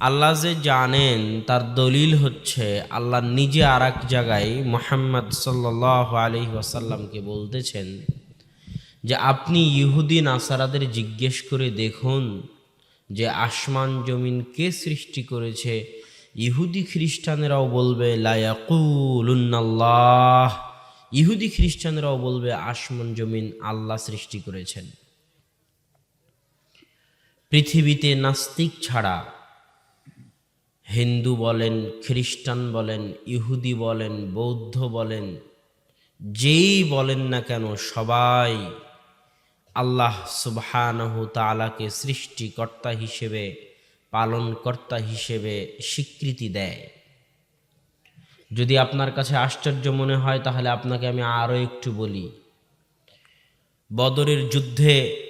আল্লাহ যে জানেন, তার দলিল হচ্ছে আল্লাহ নিজে আর এক জায়গায় মোহাম্মদ সাল্লাহ আলি ওয়াসাল্লামকে বলতেছেন যে, আপনি ইহুদি নাসারাদের জিজ্ঞেস করে দেখুন যে, আসমান জমিন কে সৃষ্টি করেছে? ইহুদি খ্রিস্টানেরাও বলবে লায়াকুল্লাহ ইহুদি খ্রিস্টানেরাও বলবে, আসমান জমিন আল্লাহ সৃষ্টি করেছেন। পৃথিবীতে নাস্তিক ছাড়া হিন্দু বলেন, খ্রিস্টান বলেন, ইহুদি বলেন, বৌদ্ধ বলেন, যেই বলেন না কেন সবাই আল্লাহ সুবহানাহু তাআলাকে সৃষ্টিকর্তা হিসেবে, পালনকর্তা হিসেবে স্বীকৃতি দেয়। যদি আপনার কাছে আশ্চর্য মনে হয়, তাহলে আপনাকে আমি আরও একটু বলি। বদরের যুদ্ধে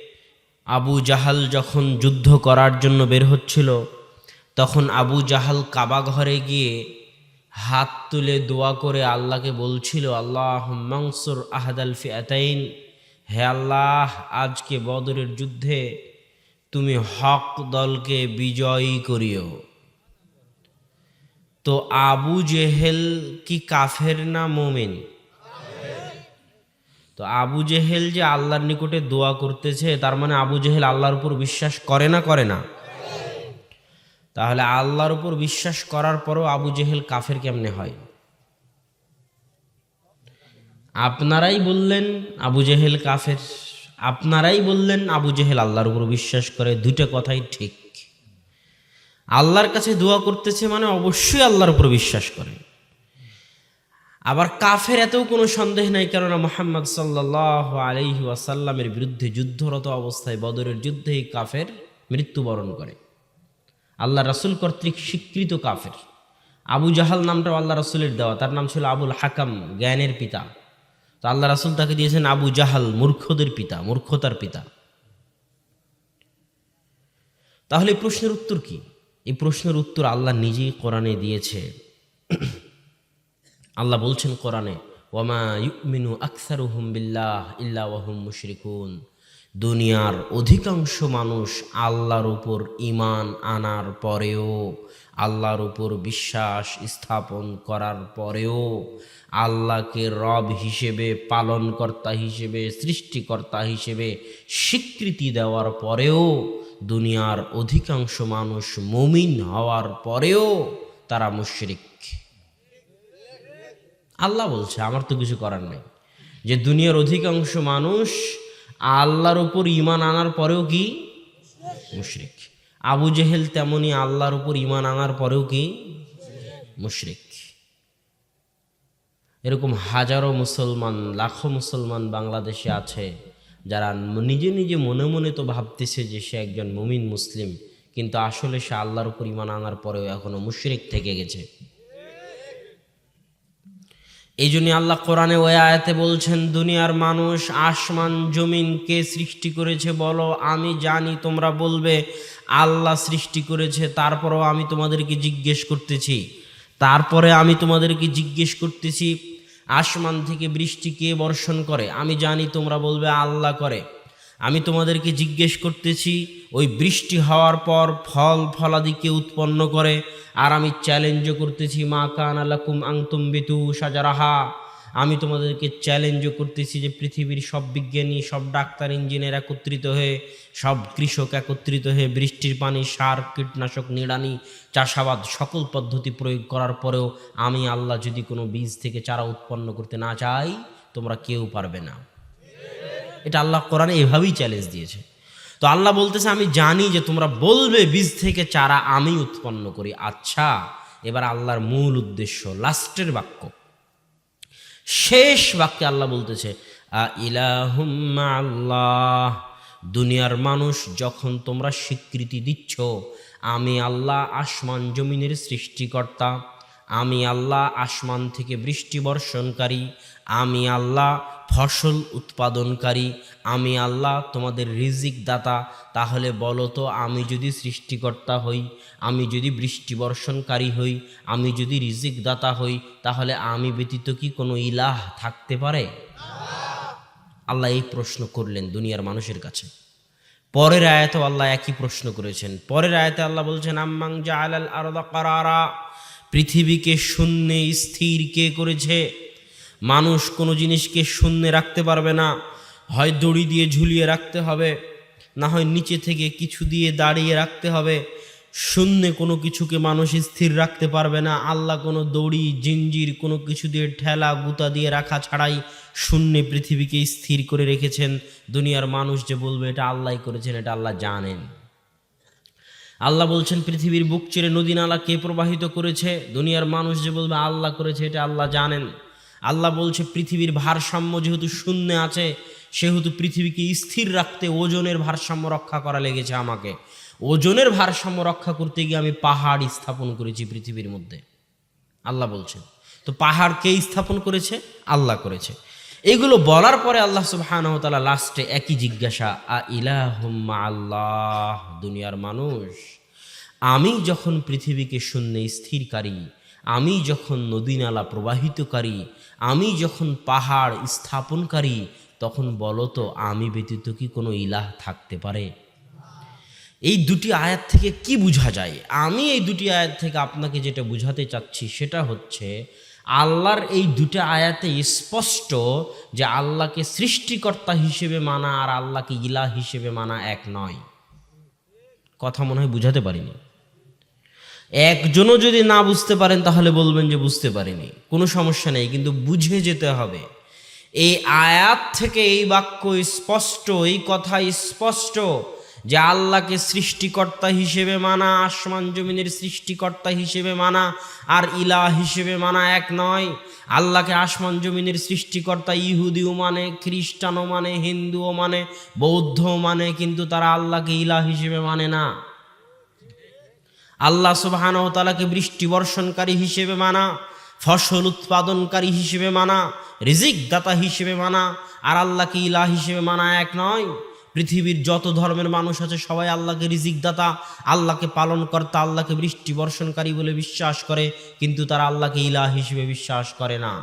আবু জাহাল যখন যুদ্ধ করার জন্য বের হচ্ছিল তখন আবু জাহাল কাবা ঘরে গিয়ে হাত তুলে দোয়া করে আল্লাহকে বলছিল আল্লাহ মাংসুর আহাদাল ফিয়াতাইন। হে আল্লাহ, আজকে বদরের যুদ্ধে তুমি হক দলকে বিজয়ী করিও। তো আবু জেহেল কি কাফের না মোমেন? তো আবু জেহেল যে আল্লাহর নিকটে দোয়া করতেছে, তার মানে আবু জেহেল আল্লাহর উপর বিশ্বাস করে না করে না। তাহলে আল্লাহর উপর বিশ্বাস করার পরও আবু জেহেল কাফের কেমনে হয়? আপনারাই বললেন আবু জেহেল কাফের, আপনারাই বললেন আবু জেহেল আল্লাহর উপর বিশ্বাস করে, দুইটা কথাই ঠিক। আল্লাহর কাছে দোয়া করতেছে মানে অবশ্যই আল্লাহর উপর বিশ্বাস করে। আবার কাফের এতেও কোনো সন্দেহ নাই, কেননা মোহাম্মদ সাল্লাহ আলহি ওয়াসাল্লামের বিরুদ্ধে যুদ্ধরত অবস্থায় বদরের যুদ্ধেই কাফের মৃত্যুবরণ করে। আল্লাহ রাসুল কর্তৃক স্বীকৃত কাফের। আবু জাহাল নামটাও আল্লাহ রাসুলের দেওয়া, তার নাম ছিল আবুল হাকাম, জ্ঞানের পিতা। তো আল্লাহ রাসুল তাকে দিয়েছেন আবু জাহাল, মূর্খদের পিতা, মূর্খতার পিতা। তাহলে এই প্রশ্নের উত্তর কি? এই প্রশ্নের উত্তর আল্লাহ নিজেই কোরআনে দিয়েছে। আল্লাহ বলছেন কোরআনে ওয়ামা ইউমিনু আকসারুহুম বিল্লাহ ইল্লা ওয়াহুম মুশরিকুন। দুনিয়ার অধিকাংশ মানুষ আল্লাহর উপর ইমান আনার পরেও, আল্লাহর উপর বিশ্বাস স্থাপন করার পরেও আল্লাহকে রব হিসেবে, পালনকর্তা হিসেবে, সৃষ্টিকর্তা হিসেবে স্বীকৃতি দেওয়ার পরেও, দুনিয়ার অধিকাংশ মানুষ মুমিন হওয়ার পরেও তারা মুশরিক। আল্লাহ বলছে, আমার তো কিছু করার নেই। যে দুনিয়ার অধিকাংশ মানুষ আল্লাহর উপর ইমান আনার পরেও কি? মুশরিক। আবু জেহেল তেমনি আল্লাহর উপর ইমান আনার পরেও কি? মুশরিক। এরকম হাজারো মুসলমান, লাখো মুসলমান বাংলাদেশে আছে, যারা নিজে নিজে মনে মনে তো ভাবতেছে যে সে একজন মুমিন, মুসলিম, কিন্তু আসলে সে আল্লাহর উপর ইমান আনার পরেও এখনও মুশরিক থেকে গেছে। এই জন্য আল্লাহ কোরআনে ওই আয়াতে বলছেন, দুনিয়ার মানুষ আসমান, জমিন কে সৃষ্টি করেছে বলো, আমি জানি, তোমরা বলবে, আল্লাহ সৃষ্টি করেছে, তারপরেও আমি তোমাদেরকে জিজ্ঞেস করতেছি। তারপরে আমি তোমাদেরকে জিজ্ঞেস করতেছি, আসমান থেকে বৃষ্টি কে বর্ষণ করে? আমি জানি, তোমরা বলবে, আল্লাহ করে। আমি তোমাদেরকে জিজ্ঞেস করতেছি, ওই বৃষ্টি হওয়ার পর ফল ফলাদিকে উৎপন্ন করে, আর আমি চ্যালেঞ্জও করতেছি, মা কান আলাকুম আংতুম বিতু সাজারাহা। আমি তোমাদেরকে চ্যালেঞ্জও করতেছি যে পৃথিবীর সব বিজ্ঞানী, সব ডাক্তার, ইঞ্জিনিয়ার একত্রিত হয়ে, সব কৃষক একত্রিত হয়ে বৃষ্টির পানি, সার, কীটনাশক, নিড়ানি, চাষাবাদ সকল পদ্ধতি প্রয়োগ করার পরেও আমি আল্লাহ যদি কোনো বীজ থেকে চারা উৎপন্ন করতে না চাই, তোমরা কেউ পারবে না। এটা আল্লাহ কোরআনে এভাবেই চ্যালেঞ্জ দিয়েছে। তো আল্লাহ বলতেছে, আমি জানি যে তোমরা বলবে বীজ থেকে চারা আমি উৎপন্ন করি। আচ্ছা এবার আল্লাহর মূল উদ্দেশ্য, লাস্টের বাক্য। শেষ বাক্যে আল্লাহ বলতেছে আল্লাহ দুনিয়ার মানুষ যখন তোমরা স্বীকৃতি দিচ্ছ, আমি আল্লাহ আসমান জমিনের সৃষ্টিকর্তা আমি আল্লাহ আসমান থেকে বৃষ্টি বর্ষণকারী, আমি আল্লাহ ফসল উৎপাদনকারী, আমি আল্লাহ তোমাদের রিজিক দাতা। তাহলে বলো তো, আমি যদি সৃষ্টিকর্তা হই, আমি যদি বৃষ্টি বর্ষণকারী হই, আমি যদি রিজিক দাতা হই, তাহলে আমি ব্যতীত কি কোনো ইলাহ থাকতে পারে? আল্লাহ এই প্রশ্ন করলেন দুনিয়ার মানুষের কাছে। পরের আয়াতেও আল্লাহ একই প্রশ্ন করেছেন। পরের আয়াতে আল্লাহ বলছেন, আম্মাং জাআলাল আরদা কারারা। পৃথিবীকে শূন্যে স্থির কে করেছে? মানুষ কোনো জিনিসকে শূন্যে রাখতে পারবে না। হয় দড়ি দিয়ে ঝুলিয়ে রাখতে হবে, না হয় নিচে থেকে কিছু দিয়ে দাঁড়িয়ে রাখতে হবে। শূন্যে কোনো কিছুকে মানুষ স্থির রাখতে পারবে না। আল্লাহ কোনো দড়ি, জিঞ্জির কোনো কিছু দিয়ে ঠেলা, গুতা দিয়ে রাখা ছাড়াই শূন্যে পৃথিবীকে স্থির করে রেখেছেন। দুনিয়ার মানুষ যে বলবে, এটা আল্লাহ করেছেন, এটা আল্লাহ জানেন। আল্লাহ বলছেন, পৃথিবীর বুক চিরে নদী নালা কে প্রবাহিত করেছে? দুনিয়ার মানুষ যে বলবে, আল্লাহ করেছে, এটা আল্লাহ জানেন। আল্লাহ বলছে, পৃথিবীর ভারসাম্য যেহেতু শূন্যে আছে, সেহেতু পৃথিবীকে স্থির রাখতে ওজনের ভারসাম্য রক্ষা করা লেগেছে আমাকে। ওজনের ভারসাম্য রক্ষা করতে গিয়ে আমি পাহাড় স্থাপন করেছি পৃথিবীর মধ্যে। আল্লাহ বলছেন। তো পাহাড় কে স্থাপন করেছে? আল্লাহ করেছে। এগুলো বলার পরে আল্লাহ সুবহানাহু ওয়া তাআলা লাস্টে একই জিজ্ঞাসা, আ ইলাহুম্মা আল্লাহ দুনিয়ার মানুষ? আমি যখন পৃথিবীকে শূন্যে স্থিরকারী, আমি যখন নদী নদীনালা প্রবাহিতকারী, আমি যখন পাহাড় স্থাপনকারী, তখন বলো তো, আমি ব্যতীত কি কোনো ইলাহ থাকতে পারে? এই দুটি আয়াত থেকে কি বোঝা যায়? আমি এই দুটি আয়াত থেকে আপনাকে যেটা বুঝাতে চাচ্ছি সেটা হচ্ছে আল্লাহর এই দুটো আয়াতে স্পষ্ট যে আল্লাহকে সৃষ্টিকর্তা হিসেবে মানা আর আল্লাহকে ইলা হিসেবে মানা এক নয়। কথা মনে হয় বুঝাতে পারিনি। একজনও যদি না বুঝতে পারেন তাহলে বলবেন যে বুঝতে পারিনি। কোনো সমস্যা নেই, কিন্তু বুঝে যেতে হবে। এই আয়াত থেকে এই বাক্য স্পষ্ট, এই কথা স্পষ্ট। যে আল্লাহকে সৃষ্টিকর্তা হিসেবে মানা, আসমান জমিনের সৃষ্টিকর্তা হিসেবে মানা আর ইলা হিসেবে মানা এক নয়। আল্লাহকে আসমান জমিনের সৃষ্টিকর্তা ইহুদিও মানে খ্রিস্টানও মানে হিন্দুও মানে বৌদ্ধও মানে কিন্তু তারা আল্লাহকে ইলা হিসেবে মানে না। আল্লাহ সুবাহানহ তালাকে বৃষ্টি বর্ষণকারী হিসেবে মানা, ফসল উৎপাদনকারী হিসেবে মানা রিজিক দাতা হিসেবে মানা আর আল্লাহকে ইলা হিসেবে মানা এক নয়। পৃথিবীর যত ধর্মের মানুষ আছে, সবাই আল্লাহকে রিজিকদাতা, আল্লাহকে পালন কর্তা আল্লাহকে বৃষ্টি বর্ষণকারী বলে বিশ্বাস করে, কিন্তু তারা আল্লাহকে ইলা হিসেবে বিশ্বাস করে না।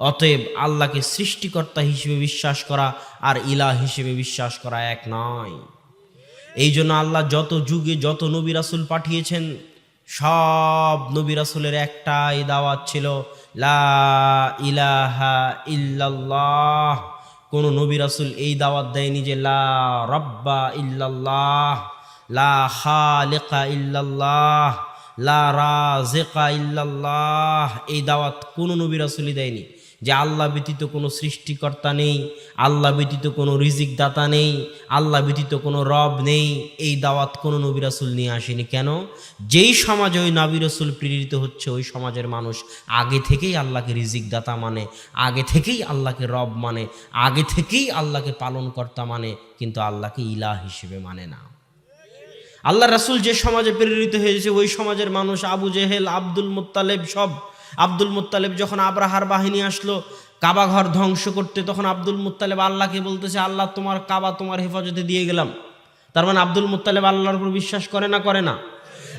অতএব আল্লাহকে সৃষ্টিকর্তা হিসেবে বিশ্বাস করা আর ইলা হিসেবে বিশ্বাস করা এক নয়। এই জন্য আল্লাহ যত যুগে যত নবী রাসুল পাঠিয়েছেন, সব নবী রাসুলের একটাই দাওয়াত ছিল, লা ইলাহা ইল্লাল্লাহ। কোন নবী রাসুল এই দাওয়াত দেয়নি যে, লা রব্বা ইল্লাল্লাহ, লা খালিকা ইল্লাল্লাহ, লা রাজিকা ইল্লাল্লাহ এই দাওয়াত কোনো নবী রাসুলই দেয়নি। যে আল্লাহ ব্যতীত কোনো সৃষ্টিকর্তা নেই, আল্লাহ ব্যতীত কোনো রিজিক দাতা নেই, আল্লাহ ব্যতীত কোনো রব নেই, এই দাওয়াত কোনো নবী রাসুল নিয়ে আসেনি। কেন? যেই সমাজে ওই নবী রসুল প্রেরিত হচ্ছে, ওই সমাজের মানুষ আগে থেকেই আল্লাহকে রিজিক দাতা মানে আগে থেকেই আল্লাহকে রব মানে আগে থেকেই আল্লাহকে পালনকর্তা মানে কিন্তু আল্লাহকে ইলাহ হিসেবে মানে না। আল্লাহ রাসুল যে সমাজে প্রেরিত হয়েছে, ওই সমাজের মানুষ আবু জেহেল, আব্দুল মুত্তালেব সব আব্দুল মুতালেব যখন আব্রাহার বাহিনী আসলো কাবা ঘর ধ্বংস করতে, তখন আব্দুল মুতালেব আল্লাহকে বলতেছে, আল্লাহ, তোমার কাবা তোমার হেফাজতে দিয়ে গেলাম। তার মানে আব্দুল মুতালেব আল্লাহর উপর বিশ্বাস করে না করে না।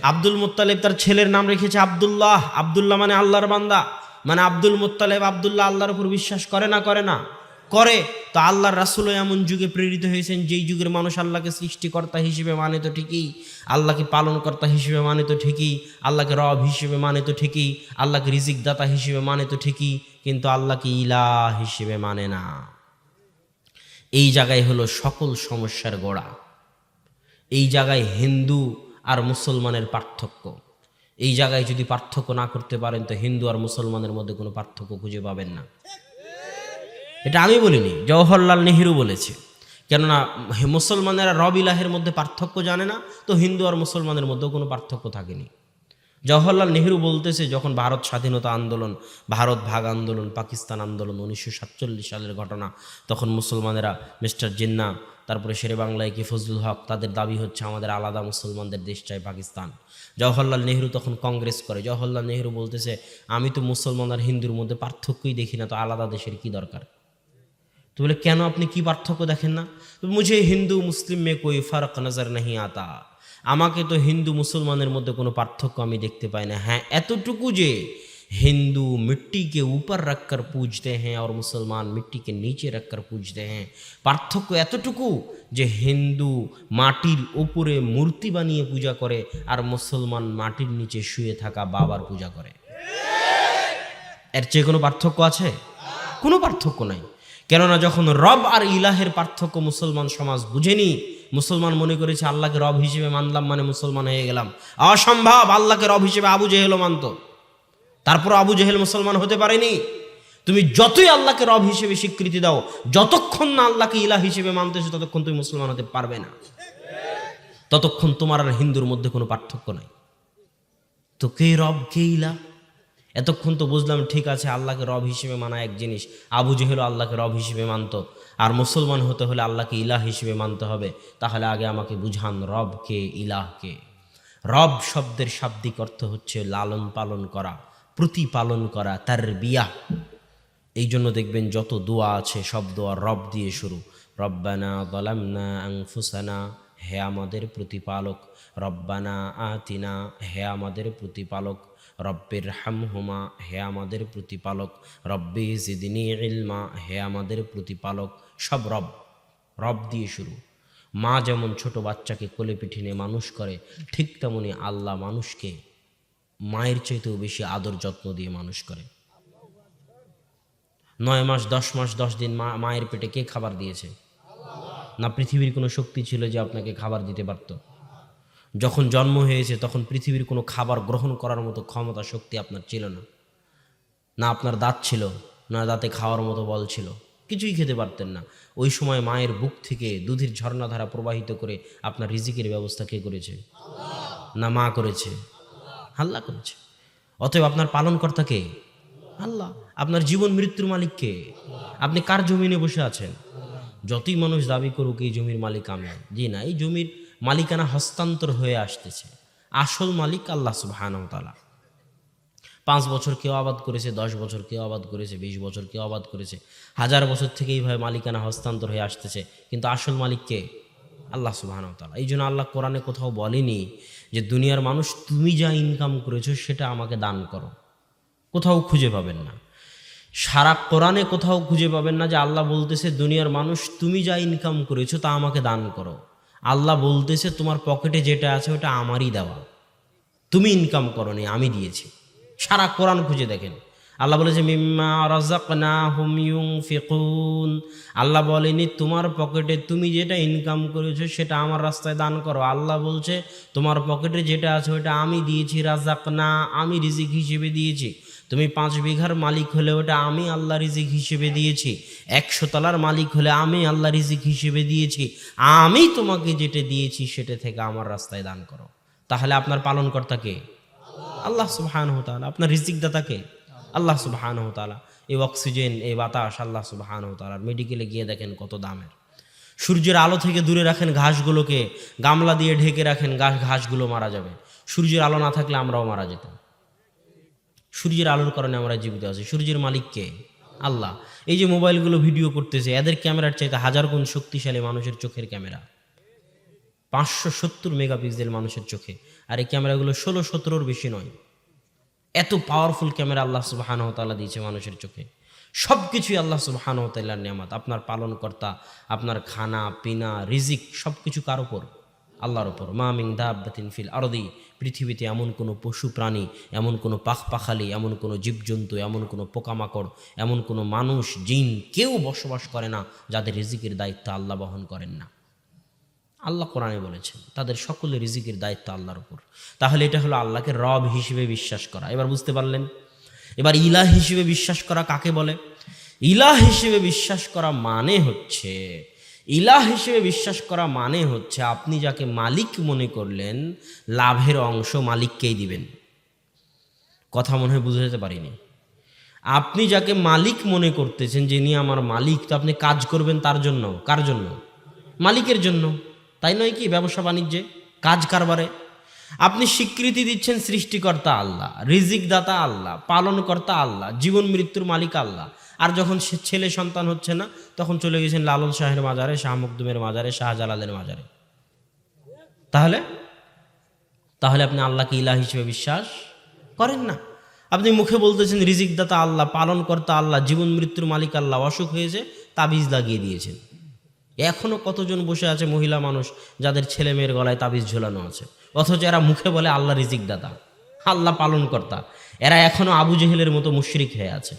আব্দুল মুতালেব তার ছেলের নাম রেখেছে আবদুল্লাহ। আবদুল্লাহ মানে আল্লাহর বান্দা। মানে আব্দুল মুতালেব আবদুল্লাহ আল্লাহর উপর বিশ্বাস করে না করে না। করে, তো আল্লাহর রাসুলও এমন যুগে প্রেরিত হয়েছেন, যেই যুগের মানুষ আল্লাহকে সৃষ্টিকর্তা হিসেবে মানে তো ঠিকই, আল্লাহকে পালনকর্তা হিসেবে মানে তো ঠিকই, আল্লাহকে রব হিসেবে মানে তো ঠিকই, আল্লাহকে রিজিক দাতা হিসেবে মানে তো ঠিকই, কিন্তু আল্লাহকে ইলা হিসেবে মানে না। এই জায়গায় হলো সকল সমস্যার গোড়া। এই জায়গায় হিন্দু আর মুসলমানের পার্থক্য। এই জায়গায় যদি পার্থক্য না করতে পারেন, তো হিন্দু আর মুসলমানের মধ্যে কোনো পার্থক্য খুঁজে পাবেন না। এটা আমি বলিনি, জওহরলাল নেহেরু বলেছে। কেননা মুসলমানেরা রব ইলাহের মধ্যে পার্থক্য জানে না, তো হিন্দু আর মুসলমানের মধ্যেও কোনো পার্থক্য থাকেনি। জওহরলাল নেহেরু বলতেছে, যখন ভারত স্বাধীনতা আন্দোলন, ভারত ভাগ আন্দোলন, পাকিস্তান আন্দোলন উনিশশো সাতচল্লিশ সালের ঘটনা, তখন মুসলমানেরা মিস্টার জিন্না, তারপরে শেরে বাংলায় কি ফজলুল হক, তাদের দাবি হচ্ছে আমাদের আলাদা মুসলমানদের দেশ চাই পাকিস্তান। জওহরলাল নেহেরু তখন কংগ্রেস করে, জওহরলাল নেহেরু বলতেছে, আমি তো মুসলমান আর হিন্দুর মধ্যে পার্থক্যই দেখি না, তো আলাদা দেশের কি দরকার? তো বলে কেন আপনি কি পার্থক্য দেখেন না তো মুঝে হিন্দু মুসলিম মে কোই ফারক নজর नहीं আতা আমাকে তো হিন্দু মুসলমানের মধ্যে কোনো পার্থক্য আমি দেখতে পাই না হ্যাঁ এতটুকু যে हिंदू मिट्टी के ऊपर रखकर पूजते हैं और मुसलमान मिट्टी के नीचे रखकर पूजते हैं পার্থক্য এতটুকু যে হিন্দু মাটির উপরে মূর্তি বানিয়ে পূজা করে আর মুসলমান মাটির নিচে শুয়ে থাকা বাবার পূজা করে এর চেয়ে কোনো পার্থক্য আছে কোনো পার্থক্য নাই কেননা যখন রব আর ইলাহের পার্থক্য মুসলমান সমাজ বুঝেনি, মুসলমান মনে করেছে আল্লাহকে রব হিসেবে মানলাম মানে মুসলমান হয়ে গেলাম। অসম্ভব, আল্লাহকে রব হিসেবে আবু জেহেলও মানত। তারপর আবু জেহেল মুসলমান হতে পারেনি। তুমি যতই আল্লাহকে রব হিসেবে স্বীকৃতি দাও, যতক্ষণ না আল্লাহকে ইলাহ হিসেবে মানতেছো, ততক্ষণ তুমি মুসলমান হতে পারবে না। ততক্ষণ তোমার আর হিন্দুর মধ্যে কোনো পার্থক্য নাই। তো কে রব, কে ইলা এতক্ষণ তো বুঝলাম ঠিক আছে, আল্লাহকে রব হিসেবে মানা এক জিনিস। আবু জেহেল আল্লাহকে রব হিসেবে মানত। আর মুসলমান হতে হলে আল্লাহকে ইলাহ হিসেবে মানতে হবে। তাহলে আগে আমাকে বুঝান রব কে, ইলাহ কে? রব শব্দের শাব্দিক অর্থ হচ্ছে লালন পালন করা, প্রতিপালন করা, তার বিয়া। এই জন্য দেখবেন যত দোয়া আছে, সব দোয়া রব দিয়ে শুরু। রব্বানা গলামনা আংফুসানা হে আমাদের প্রতিপালক। রব্বানা আতিনা, হে আমাদের প্রতিপালক। রব্বের হামহুমা, হে আমাদের প্রতিপালক। রব্বে জিদিনী ইলমা, হে আমাদের প্রতিপালক। সব রব রব দিয়ে শুরু। মা যেমন ছোট বাচ্চাকে কোলে পিঠিনে মানুষ করে, ঠিক তেমনি আল্লাহ মানুষকে মায়ের চাইতেও বেশি আদর যত্ন দিয়ে মানুষ করে। নয় মাস, দশ মাস, দশ দিন মা, মায়ের পেটে কে খাবার দিয়েছে? না পৃথিবীর কোনো শক্তি ছিল যে আপনাকে খাবার দিতে পারত? যখন জন্ম হয়েছে, তখন পৃথিবীর কোনো খাবার গ্রহণ করার মতো ক্ষমতা, শক্তি আপনার ছিল না। না আপনার দাঁত ছিল, না দাঁতে খাওয়ার মতো বল ছিল। কিছুই খেতে পারতেন না। ওই সময় মায়ের বুক থেকে দুধের ঝর্ণাধারা প্রবাহিত করে আপনার রিজিকের ব্যবস্থা কে করেছে? না মা করেছে। আল্লাহ করেছে। অতএব আপনার পালনকর্তা কে? আল্লাহ। আপনার জীবন মৃত্যুর মালিক কে? আপনি কার জমিনে বসে আছেন? যতই মানুষ দাবি করুক, এই জমির মালিক আমি। জি না, এই জমির মালিকানা হস্তান্তর হয়ে আসতেছে। আসল মালিক আল্লাহ তাআলা। পাঁচ বছর কেউ আবাদ করেছে, দশ বছর কেউ আবাদ করেছে, বিশ বছর কেউ আবাদ করেছে, হাজার বছর থেকে এইভাবে মালিকানা হস্তান্তর হয়ে আসতেছে। কিন্তু আসল মালিককে আল্লাহ সুবাহানাও তালা এই জন্য আল্লাহ কোরআনে কোথাও বলেনি যে, দুনিয়ার মানুষ, তুমি যা ইনকাম করেছ, সেটা আমাকে দান করো। কোথাও খুঁজে পাবেন না। সারা কোরআনে কোথাও খুঁজে পাবেন না যে, আল্লাহ বলতেছে, দুনিয়ার মানুষ, তুমি যা ইনকাম করেছ, তা আমাকে দান করো। আল্লাহ বলতেছে, তোমার পকেটে যেটা আছে ওটা আমারই দেওয়া। তুমি ইনকাম করনি, আমি দিয়েছি। সারা কোরআন খুঁজে দেখেন। আল্লাহ বলেছে, মিম্মা রাজাকনা হুম ফিকুন আল্লাহ বলেনি, তোমার পকেটে তুমি যেটা ইনকাম করেছ সেটা আমার রাস্তায় দান করো। আল্লাহ বলছে, তোমার পকেটে যেটা আছে ওটা আমি দিয়েছি রাজাক না আমি রিজিক হিসেবে দিয়েছি। তুমি পাঁচ বিঘার মালিক হলে ওটা আমি আল্লাহ রিজিক হিসেবে দিয়েছি। একশো তলার মালিক হলে আমি আল্লাহ রিজিক হিসেবে দিয়েছি। আমি তোমাকে যেটা দিয়েছি সেটা থেকে আমার রাস্তায় দান করো। তাহলে আপনার পালনকর্তা কে? আল্লাহ সুবহান হতালা আপনার রিজিক দাতাকে আল্লাহ সুবহান হতালা এই অক্সিজেন, এই বাতাস আল্লাহ সুবহান হতালা মেডিকেলে গিয়ে দেখেন কত দামের। সূর্যের আলো থেকে দূরে রাখেন ঘাসগুলোকে। গামলা দিয়ে ঢেকে রাখেন, গাছ ঘাসগুলো মারা যাবে। সূর্যের আলো না থাকলে আমরাও মারা যেতাম। সূর্যের আলোর কারণে আমরা জীবিত আছি। সূর্যের মালিককে আল্লাহ। এই যে মোবাইলগুলো ভিডিও করতেছে, এদের ক্যামেরার চাইতে হাজার গুণ শক্তিশালী মানুষের চোখের ক্যামেরা। পাঁচশো সত্তর মেগাপিক্সেল মানুষের চোখে। আর এই ক্যামেরাগুলো ষোলো সতেরোর বেশি নয়। এত পাওয়ারফুল ক্যামেরা আল্লাহ সুবাহান তাল্লাহ দিয়েছে মানুষের চোখে। সব কিছুই আল্লাহ সুবাহান তাল্লাহর নিয়ামত। আপনার পালনকর্তা, আপনার খানা, পিনা, রিজিক সব কিছু কার ওপর আল্লাহর ওপর মা মিং দাব্বাতিন ফিল আরদি, পৃথিবীতে এমন কোনো পশু প্রাণী, এমন কোনো পাখ পাখালি এমন কোনো জীবজন্তু, এমন কোনো পোকামাকড়, এমন কোনো মানুষ, জিন কেউ বসবাস করে না যাদের রিজিকের দায়িত্ব আল্লাহ বহন করেন না। আল্লাহ কোরআনে বলেছেন, তাদের সকলে রিজিকের দায়িত্ব আল্লাহর উপর। তাহলে এটা হলো আল্লাহকে রব হিসেবে বিশ্বাস করা। এবার বুঝতে পারলেন? এবার ইলাহ হিসেবে বিশ্বাস করা কাকে বলে? ইলাহ হিসেবে বিশ্বাস করা মানে হচ্ছে ইলাহ হিসেবে বিশ্বাস করা মানে হচ্ছে আপনি যাকে মালিক মনে করলেন, লাভের অংশ মালিককেই দিবেন। কথা মনে হয় বুঝে যেতে পারিনি। আপনি যাকে মালিক মনে করতেছেন, যিনি আমার মালিক, তো আপনি কাজ করবেন তার জন্য, কার জন্য? মালিকের জন্য। তাই নয় কি? ব্যবসা বাণিজ্যে, কাজ কারবারে। আপনি স্বীকৃতি দিচ্ছেন সৃষ্টিকর্তা আল্লাহ, রিজিকদাতা আল্লাহ, পালনকর্তা আল্লাহ, জীবন মৃত্যুর মালিক আল্লাহ। আর যখন ছেলে সন্তান হচ্ছে না, তখন চলে গেছেন লালন শাহের মাজারে, শাহ মকদুমের মাজারে, শাহজালালের মাজারে। তাহলে? তাহলে আপনি আল্লাহকে ইলা হিসেবে বিশ্বাস করেন না। আপনি মুখে বলতেছেন রিজিক দাতা আল্লাহ পালন কর্তা আল্লাহ, জীবন মৃত্যুর মালিক আল্লাহ, অসুখ হয়েছে, তাবিজ লাগিয়ে দিয়েছেন। এখনও কতজন বসে আছে মহিলা মানুষ যাদের ছেলে মেয়ের গলায় তাবিজ ঝোলানো আছে? অথচ এরা মুখে বলে, আল্লাহ রিজিক দাতা আল্লাহ পালন কর্তা এরা এখনও আবু জেহেলের মতো মুশরিক হয়ে আছে।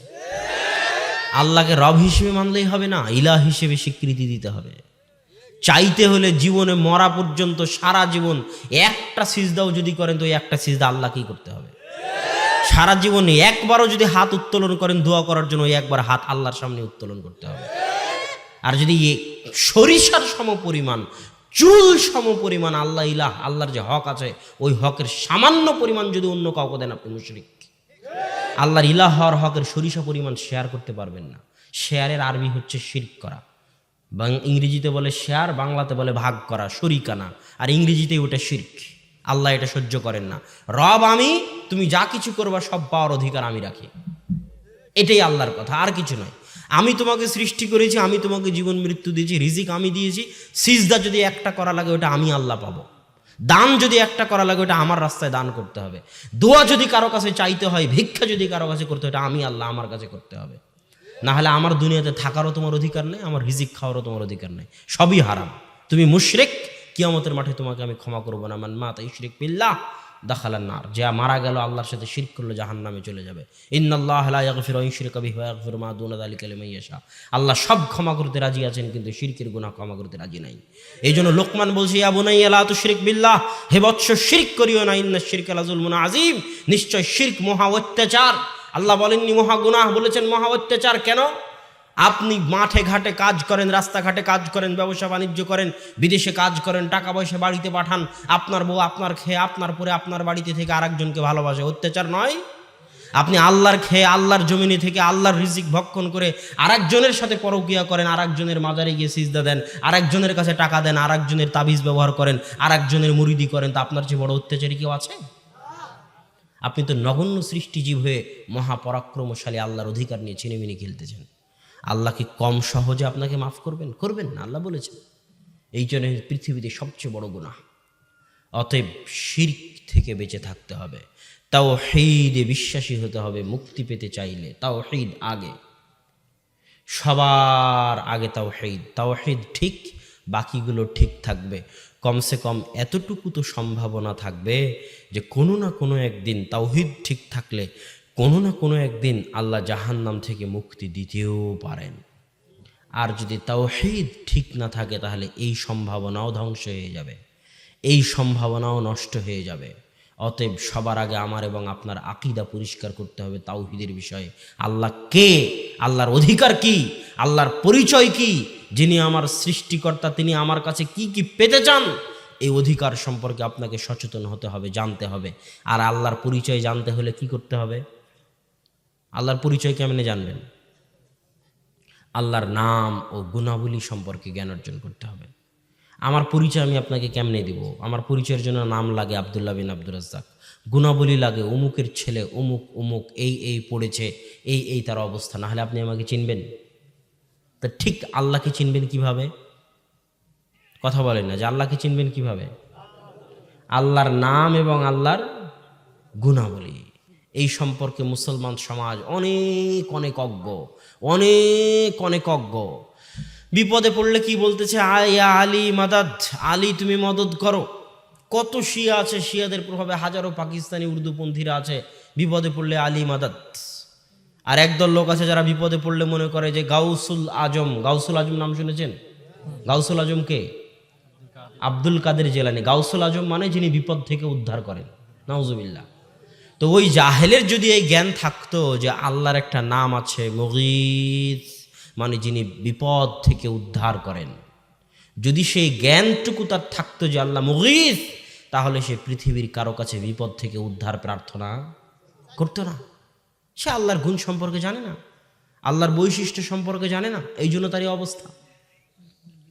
আল্লাহকে রব হিসেবে মানলেই হবে না ইলা হিসেবে স্বীকৃতি দিতে হবে। চাইতে হলে জীবনে মরা পর্যন্ত সারা জীবন একটা সিজদাও যদি করেন, তো একটা সিজদা আল্লাহকেই করতে হবে। সারা জীবনে একবারও যদি হাত উত্তোলন করেন, দোয়া করার জন্য একবার হাত আল্লাহর সামনে উত্তোলন করতে হবে। আর যদি সরিষার সম পরিমাণ, চুল সম পরিমাণ, আল্লাহ ইলাহ, আল্লাহর যে হক আছে, ওই হকের সামান্য পরিমাণ যদি অন্য কাউকে দেন, আপনি মুশরিক। আল্লাহর ইলাহ হওয়ার হকের সরিষা পরিমাণ শেয়ার করতে পারবেন না। শেয়ারের আরবি হচ্ছে শিরক করা। ইংরেজিতে বলে শেয়ার বাংলাতে বলে ভাগ করা শরিকানা আর ইংরেজিতে ওটা শিরক আল্লাহ এটা সহ্য করেন না। রব আমি, তুমি যা কিছু করবা, সব পাওয়ার অধিকার আমি রাখি। এটাই আল্লাহর কথা, আর কিছু নয়। আমি তোমাকে সৃষ্টি করেছি, আমি তোমাকে জীবন মৃত্যু দিয়েছি, রিজিক আমি দিয়েছি, সিজদা যদি একটা করা লাগে, ওটা আমি আল্লাহ পাবো। দান যদি একটা করা লাগে, ওটা আমার রাস্তায় দান করতে হবে। দোয়া যদি কারও কাছে চাইতে হয়, ভিক্ষা যদি কারও কাছে করতে হয় এটা আমি আল্লাহ আমার কাছে করতে হবে। না হলে আমার দুনিয়াতে থাকারও তোমার অধিকার নেই, আমার রিজিক খাওয়ারও তোমার অধিকার নেই। সবই হারাম। তুমি মুশরিক, কিয়ামতের মাঠে তোমাকে আমি ক্ষমা করব না। মান মা তাই শরিক বিল্লাহ। দাখালান নার যে মারা গেল, আল্লাহর সাথে শিরক করল জাহান নামে চলে যাবে। লিমান ইয়াশা। আল্লাহ সব ক্ষমা করতে রাজি আছেন, কিন্তু শিরকের গুনাহ ক্ষমা করতে রাজি নাই। এই জন্য লোকমান বলছে, ইয়া বুনাইয়া, লা তুশরিক বিল্লাহ, হে বৎস, শিরক করিও না, ইন্না শিরকা লাযুলমুন আজিম নিশ্চয় শিরক মহা অত্যাচার। আল্লাহ বলেননি মহা গুনাহ, বলেছেন মহা অত্যাচার কেন? আপনি মাঠে ঘাটে কাজ করেন, রাস্তাঘাটে কাজ করেন, ব্যবসা বাণিজ্য করেন, বিদেশে কাজ করেন, টাকা পয়সা বাড়িতে পাঠান, আপনার বউ আপনার খেয়ে, আপনার পরে আপনার বাড়িতে থেকে আরেকজনকে ভালোবাসে। অত্যাচার নয়। আপনি আল্লাহর খেয়ে, আল্লাহর জমিনে থেকে আল্লাহর রিজিক ভক্ষণ করে আরেকজনের সাথে পরকিয়া করেন, আরেকজনের মাজারে গিয়ে সিজদা দেন, আরেকজনের কাছে টাকা দেন, আরেকজনের তাবিজ ব্যবহার করেন, আরেকজনের মুরিদি করেন, তা আপনার চেয়ে বড় অত্যাচারী কেউ আছে? আপনি তো নগণ্য সৃষ্টিজীব হয়ে মহাপরাক্রমশালী আল্লাহর অধিকার নিয়ে ছিনিমিনি খেলতেছেন। আল্লাহ কি কম সহজে আপনাকে মাফ করবেন? করবেন না, আল্লাহ বলেছেন। এই জন্য পৃথিবীতে সবচেয়ে বড় গুণা অতএব শির্ক থেকে বেঁচে থাকতে হবে। তাও হেদে বিশ্বাসী হতে হবে, মুক্তি পেতে চাইলে তাও হেদ আগে। সবার আগে তাও হেদ তাও হেদ ঠিক, বাকিগুলো ঠিক থাকবে। কমসে কম এতটুকু তো সম্ভাবনা থাকবে যে কোনো না কোনো একদিন তাওহিদ ঠিক থাকলে কোনো না কোনো একদিন আল্লাহ জাহান্নাম থেকে মুক্তি দিতেও পারেন। আর যদি তাওহিদ ঠিক না থাকে, তাহলে এই সম্ভাবনাও ধ্বংস হয়ে যাবে। এই সম্ভাবনাও নষ্ট হয়ে যাবে। অতএব সবার আগে আমার এবং আপনার আকিদা পরিষ্কার করতে হবে তাওহিদের বিষয়ে। আল্লাহ কে? আল্লাহর অধিকার কি? আল্লাহর পরিচয় কি? যিনি আমার সৃষ্টিকর্তা, তিনি আমার কাছে কি কি পেতে চান? এই অধিকার সম্পর্কে আপনাকে সচেতন হতে হবে, জানতে হবে। আর আল্লাহর পরিচয় জানতে হলে কি করতে হবে? আল্লাহর পরিচয় কেমনে জানবেন? আল্লাহর নাম ও গুণাবলী সম্পর্কে জ্ঞান অর্জন করতে হবে। আমার পরিচয় আমি আপনাকে কেমনে দিব? আমার পরিচয়ের জন্য নাম লাগে আবদুল্লাহ বিন আব্দুর রাজ্জাক। গুণাবলী লাগে অমুকের ছেলে, অমুক অমুক, এই এই পড়েছে, এই এই তার অবস্থা। না হলে আপনি আমাকে চিনবেন? তা ঠিক আল্লাহকে চিনবেন কীভাবে? কথা বলেন না, যে আল্লাহকে চিনবেন কীভাবে? আল্লাহর নাম এবং আল্লাহর গুণাবলী। এই সম্পর্কে মুসলমান সমাজ অনেক অনেক অজ্ঞ, অনেক অনেক অজ্ঞ। বিপদে পড়লে কি বলতেছে? আয়া আলী মাদাদ, আলী তুমি মদত করো। কত শিয়া আছে, শিয়াদের প্রভাবে হাজারো পাকিস্তানি উর্দুপন্থীরা আছে, বিপদে পড়লে আলী মাদাদ। আর একদল লোক আছে যারা বিপদে পড়লে মনে করে যে গাউসুল আজম গাউসুল আজম নাম শুনেছেন? গাউসুল আজম কে? আব্দুল কাদের জেলানি। গাউসুল আজম মানে যিনি বিপদ থেকে উদ্ধার করেন। নাউজুবিল্লাহ। তো ওই জাহেলের যদি এই জ্ঞান থাকতো যে আল্লাহর একটা নাম আছে মগিদ মানে যিনি বিপদ থেকে উদ্ধার করেন, যদি সেই জ্ঞানটুকু তার থাকতো যে আল্লাহ মগিদ তাহলে সে পৃথিবীর কারও কাছে বিপদ থেকে উদ্ধার প্রার্থনা করতো না। সে আল্লাহর গুণ সম্পর্কে জানে না, আল্লাহর বৈশিষ্ট্য সম্পর্কে জানে না, এই জন্য তারই অবস্থা।